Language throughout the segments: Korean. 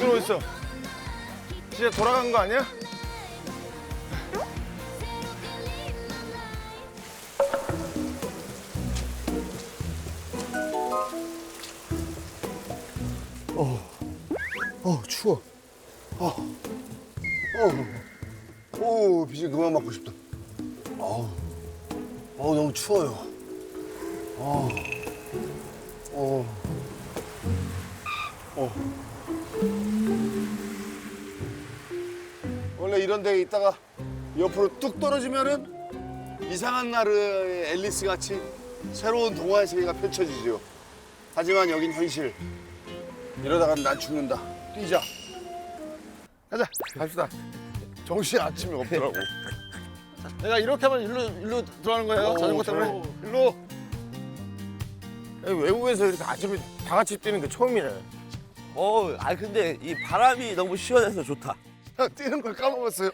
돈 어딨어? 진짜 돌아간 거 아니야? 어 추워. 어. 어. 오 비질 그만 맞고 싶다. 어우. 어 너무 추워요. 어. 어. 어. 이런 데에 있다가 옆으로 뚝 떨어지면은 이상한 나르의 앨리스 같이 새로운 동화의 세계가 펼쳐지죠. 하지만 여긴 현실. 이러다가 난 죽는다. 뛰자. 가자, 갑시다. 정신 아침이 없더라고. 내가 이렇게 하면 일로 일로 들어가는 거예요. 오, 자전거 때문에. 일로. 외국에서 이렇게 아침에 다 같이 뛰는 게 처음이네. 어, 아 근데 이 바람이 너무 시원해서 좋다. 형 뛰는 걸 까먹었어요.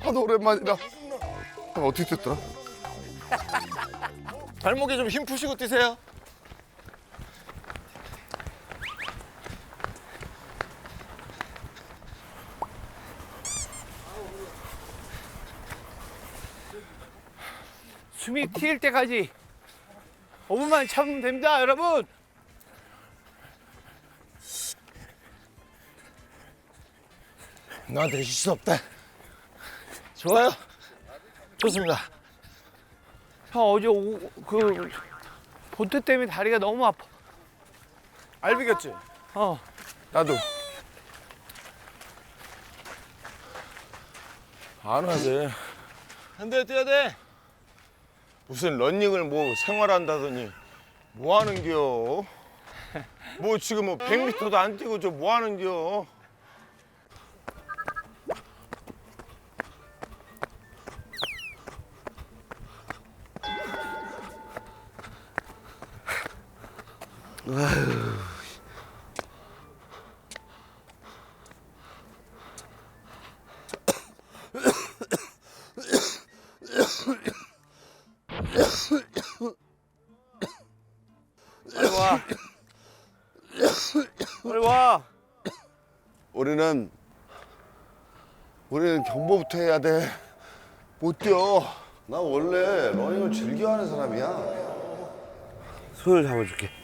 하도, 오랜만이라. 형 어떻게 뛰었더라? 발목에 좀 힘 푸시고 뛰세요. 숨이 트일 때까지 5분만 참으면 됩니다, 여러분. 너한테 쉴수 없다. 좋아요. 좋습니다. 형 어제 오, 그 보트 때문에 다리가 너무 아파. 알비겼지? 어, 나도. 안 하지. 안 돼, 뛰어야 돼. 무슨 런닝을 뭐 생활한다더니 뭐 하는겨? 뭐 지금 뭐 100m도 안 뛰고 저 뭐 하는겨? 빨리 와. 빨리 와. 우리는 우리는 경보부터 해야 돼. 못 뛰어. 나 원래 러닝을 즐겨 하는 사람이야. 손을 잡아줄게.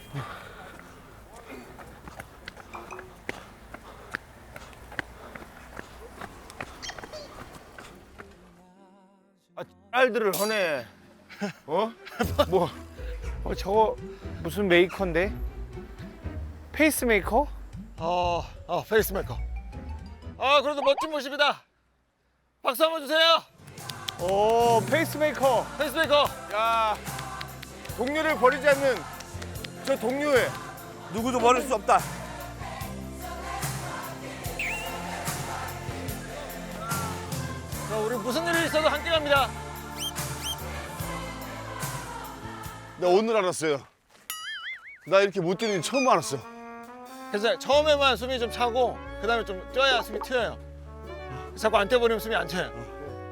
아, 알들을 하네. 어? 뭐? 어 저거 무슨 메이커인데? 페이스메이커? 어, 어, 페이스메이커. 아, 그래도 멋진 모습이다. 박수 한번 주세요. 오, 페이스메이커. 페이스메이커. 야, 동료를 버리지 않는 저 동료의 누구도 버릴 수 없다. 자, 우리 무슨 일이 있어도 함께 갑니다. 나 오늘 알았어요. 나 이렇게 못 뛰는 지 처음 알았어. 그래서 처음에만 숨이 좀 차고 그다음에 좀 뛰어야 숨이 튀어요. 자꾸 안 뛰어버리면 숨이 안 차요.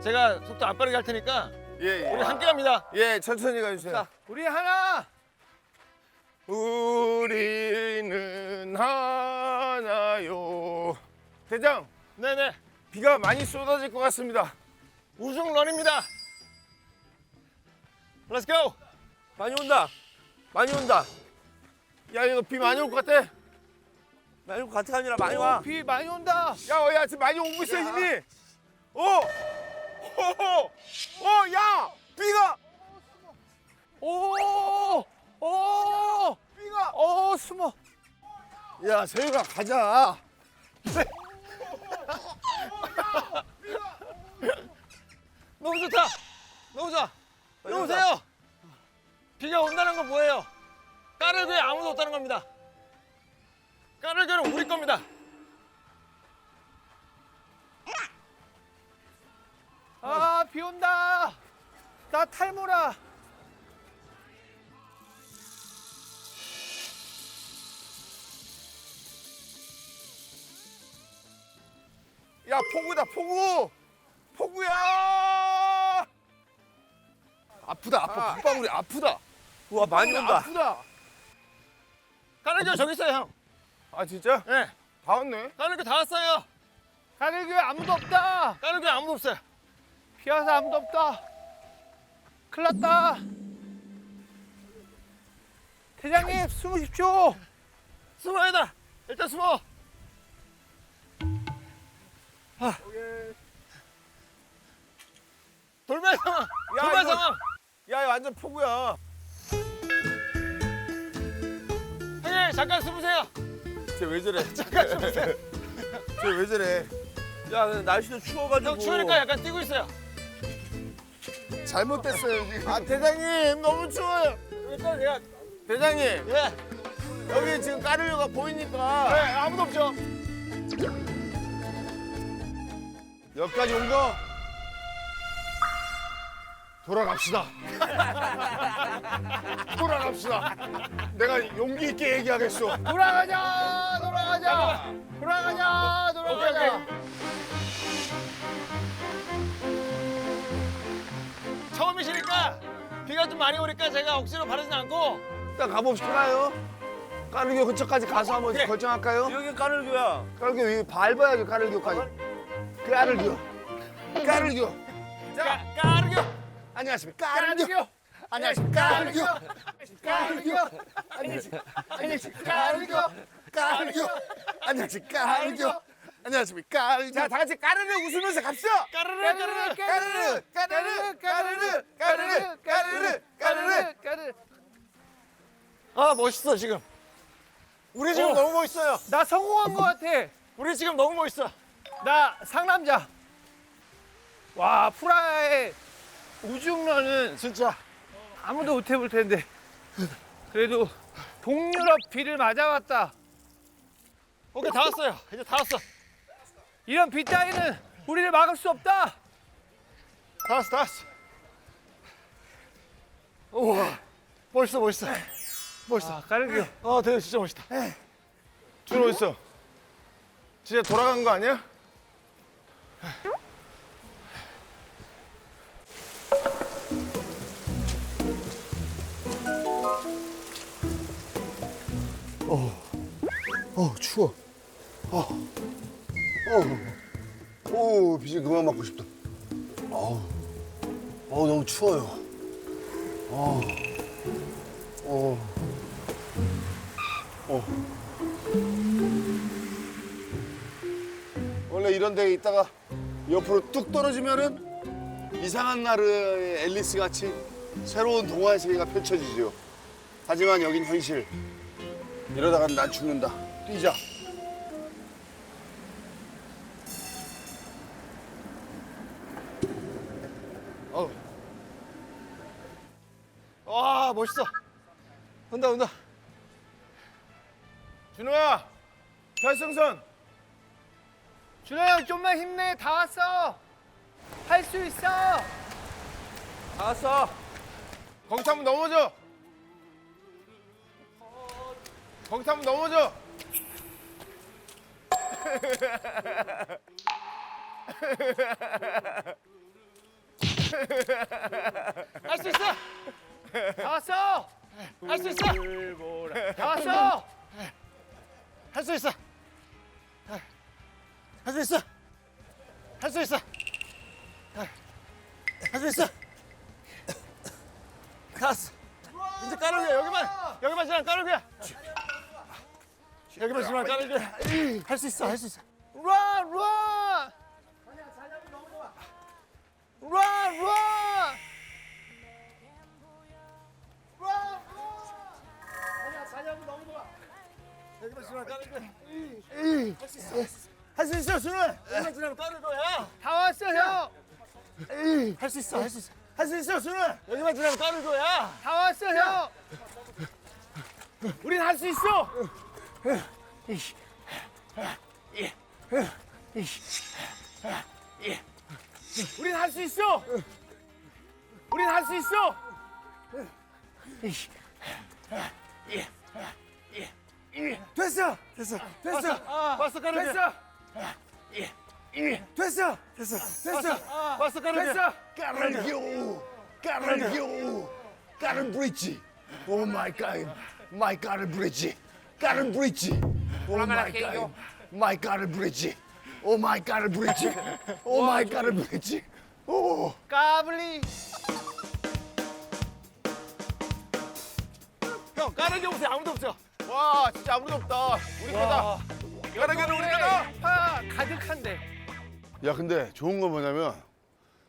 제가 속도 안 빠르게 할 테니까 예, 예. 우리 함께 갑니다. 예, 천천히 가주세요. 자, 우리 하나. 우리는 하나요. 대장. 네네. 비가 많이 쏟아질 것 같습니다. 우승 런입니다. Let's go. 많이 온다. 많이 온다. 야, 이거 비 많이 올 것 같아. 많이 올것 같아 아니라 많이 와. 비 많이 온다. 야, 어, 야, 지금 많이 오고 있어, 이미. 어! 어! 어, 야! 비가! 오, 오, 비가! 오, 숨어. 야, 세유가 가자. 너무 좋다. 너무 좋아. 오세요. 비가 온다는 건 뭐예요? 까르교에 아무도 없다는 겁니다. 까르교는 우리 겁니다. 아, 비 온다. 나 탈모라. 야, 폭우다, 폭우! 폭우야! 아프다, 아파. 빗방울이 아프다. 우와 많이 온다. 아프다. 까르교 저기 있어요 형. 아 진짜? 네. 다 왔네. 까르교 다 왔어요. 가르교에 아무도 없다. 까르교 아무도 없어요. 비 와서 아무도 없다. 큰일 났다. 대장님 숨으십시오. 숨어야 돼. 일단 숨어. 아. 돌발 상황. 돌발 이거- 상황. 야, 완전 폭우야. 잠깐 숨으세요. 쟤 왜 저래? 잠깐 좀 보세요. 쟤 왜 저래? 야 날씨도 추워가지고. 형 추우니까 약간 뛰고 있어요. 잘못됐어요 지금. 아 대장님 너무 추워요. 일단 내가 대장님 예. 여기 지금 까르르가 보이니까. 네, 아무도 없죠. 여기까지 온 거 돌아갑시다. 돌아갑시다. 내가 용기 있게 얘기하겠어. 돌아가자, 돌아가자, 돌아가자, 돌아가자. 처음이시니까 비가 좀 많이 오니까 제가 억지로 바르진 않고 일단 가봅시다요. 까르교 근처까지 가서 한번 그래. 결정할까요? 여기 까르교야. 까르교 여기 밟아야죠 까르교까지. 까르교. 까르교. 까, 까르교 안녕하십니까 까르교. 안녕하십니까 까르교. 까르교. 안녕하십니까 까르교. 까르교. 안녕하십니까 까르교. 안녕하십니까 까르교. 자, 다 같이 까르르 웃으면서 갑시다. 까르르 까르르, 까르르 까르르, 까르르, 까르르, 까르르, 까르르. 아 멋있어 지금 우리 지금 너무 멋있어요. 나 성공한 것 같아. 우리 지금 너무 멋있어 나 상남자. 와 프라하의 우중러는 진짜 아무도 못 해볼 텐데 그래도 동유럽 비를 맞아왔다. 오케이 다 왔어요 이제 다 왔어 이런 비 따위는 우리를 막을 수 없다. 다 왔어 다 왔어 우와 멋있어 멋있어 멋있어 아, 까르교. 아 대박 진짜 멋있다 준호 있어. 진짜 돌아간 거 아니야? 어 추워. 어. 어. 오 비좀 그만 맞고 싶다. 어우. 어 너무 추워요. 어. 어. 어. 원래 이런 데에 있다가 옆으로 뚝 떨어지면은 이상한 나르의 앨리스 같이 새로운 동화의 세계가 펼쳐지죠. 하지만 여긴 현실. 이러다가 난 죽는다. 뛰자. 와 멋있어 온다 온다 준호야, 결승선. 준호 형 좀만 힘내. 다 왔어. 할 수 있어. 다 왔어. 거기 타면 넘어져. 거기 타면 넘어져. 할 수 있어! 다 왔어. 할 수 있어! 다 왔어. 할 수 있어! 할 수 있어! 할 수 있어! 할 수 있어! 다 왔어! 이제 까르기야 여기만! 여기만 지나면 까르기야 여기만 지나면 까르기야 할수 있어 할 수 있어. run, run. run, run. 여기만 지나면 까르기야 할수 있어. 준호 여기만 지나면 까르기야. 다 왔어 형. 할 수 있어 할 수 있어. 할 수 있어 준호 여기만 지나면 까르기야. 다 왔어 형. 우린 할 수 있어 우린 할 수 있어! 우린 할 수 있어! 됐어! 됐어. 됐어. 왔어. 까르기 됐어. 됐어. 됐어. 됐어. 왔어. 까르기 됐어. 까르교. 까르교. 까르 브릿지. 오 마이 갓. 마이 까르 브 릿지. God bridge. Oh my God. My God bridge. Oh my God bridge. Oh my God bridge. 오. 까블리. 형 까르기 오세요 아무도 없죠 와 진짜 아무도 없다 우리 거다 까르기는 우리 거다 파 가득한데. 야 근데 좋은 건 뭐냐면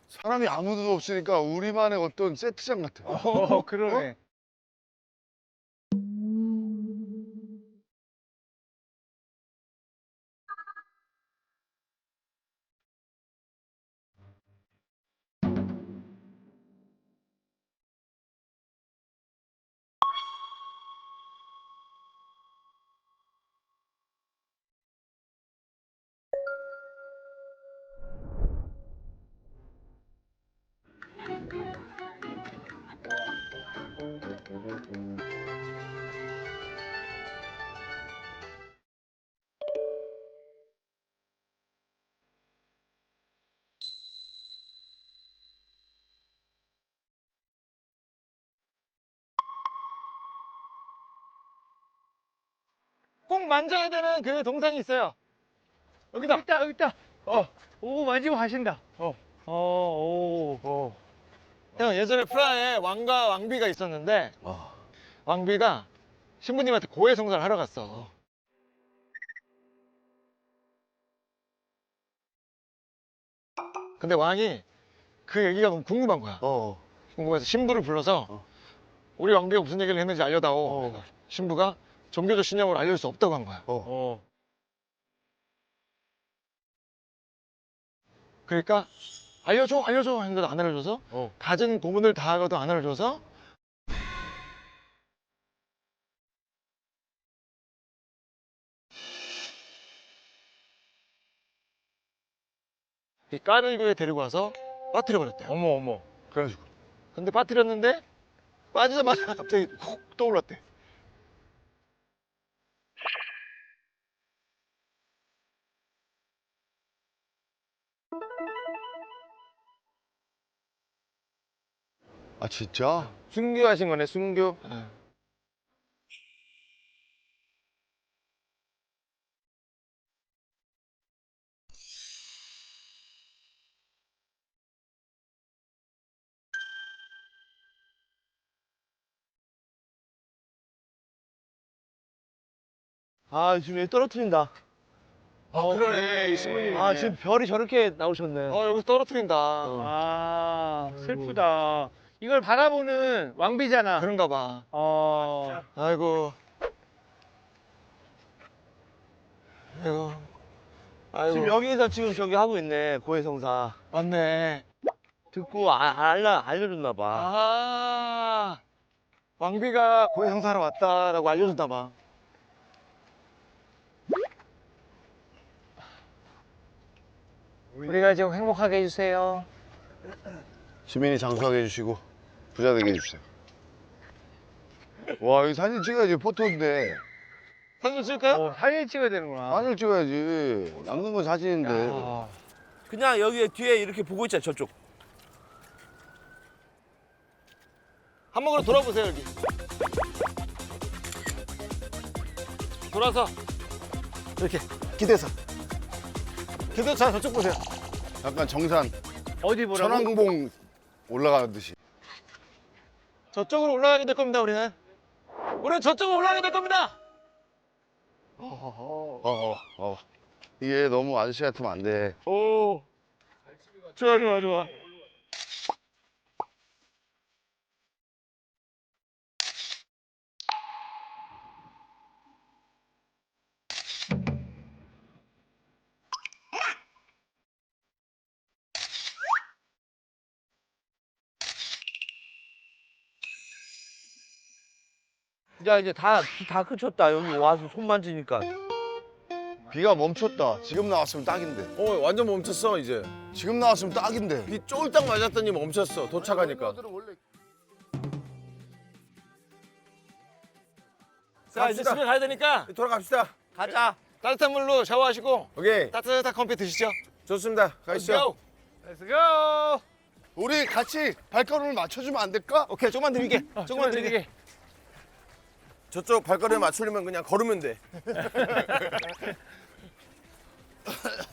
사람이 아무도 없으니까 우리만의 어떤 세트장 같아. 어, 그러네. 꼭 만져야 되는 그 동상이 있어요. 여기다. 여기 있다, 여기 있다. 어. 오, 만지고 가신다. 어. 어, 오. 어. 형, 예전에 프라하에 왕과 왕비가 있었는데, 왕비가 신부님한테 고해성사를 하러 갔어. 근데 왕이 그 얘기가 너무 궁금한 거야. 어. 궁금해서 신부를 불러서 우리 왕비가 무슨 얘기를 했는지 알려다오. 그래서 신부가 종교적 신념을 알려줄 수 없다고 한 거야. 어. 그러니까 알려줘, 알려줘 했는데도 안 알려줘서 갖은 고문을 다하고도 안 알려줘서 이 까르기에 데리고 와서 빠뜨려 버렸대요. 어머 어머. 그래가지고 근데 빠뜨렸는데 빠지자마자 갑자기 훅 떠올랐대. 아 진짜? 순교 하신 거네 순교 아 지금 여기 떨어뜨린다. 아 그러네 이 신부님이. 아 지금 별이 저렇게 나오셨네. 어 여기서 떨어뜨린다. 아 슬프다. 이걸 바라보는 왕비잖아. 그런가 봐. 어. 아이고. 아이고. 아이고. 지금 여기서 지금 저기 하고 있네 고해성사. 맞네. 듣고 아, 알라 알려줬나 봐. 아. 왕비가 고해성사로 왔다라고 알려줬나 봐. 우리가 지금 행복하게 해주세요. 시민이 장수하게 해주시고 부자 되게 해주세요. 와 여기 사진 찍어야지 포토인데 사진 찍을까요? 어, 사진 찍어야 되는구나. 사진 찍어야지. 남는 건 사진인데. 아. 그냥 여기 뒤에 이렇게 보고 있잖아 저쪽. 한 번으로 돌아보세요 여기. 돌아서 이렇게 기대서. 기대 자 저쪽 보세요. 약간 정산 어디 보라고? 천왕봉 올라가는 듯이. 저쪽으로 올라가게 될 겁니다 우리는. 우리는 저쪽으로 올라가게 될 겁니다. 어, 어, 어. 이게 너무 아저씨 같으면 안 돼. 오. 좋아 좋아 좋아. 야 이제 다다 그쳤다 여기 와서 손 만지니까. 비가 멈췄다. 지금 나왔으면 딱인데. 어 완전 멈췄어 이제 지금 나왔으면 딱인데. 비 쫄딱 맞았더니 멈췄어 도착하니까 자 이제 집에 가야 되니까 돌아갑시다 가자. 따뜻한 물로 샤워하시고 오케이 따뜻한 커피 드시죠. 좋습니다 가시죠 Let's go. 우리 같이 발걸음을 맞춰주면 안 될까? 어, 오케이 조금만 드릴게. 조금만 드릴게. 저쪽 발걸음 맞추려면 그냥 걸으면 돼.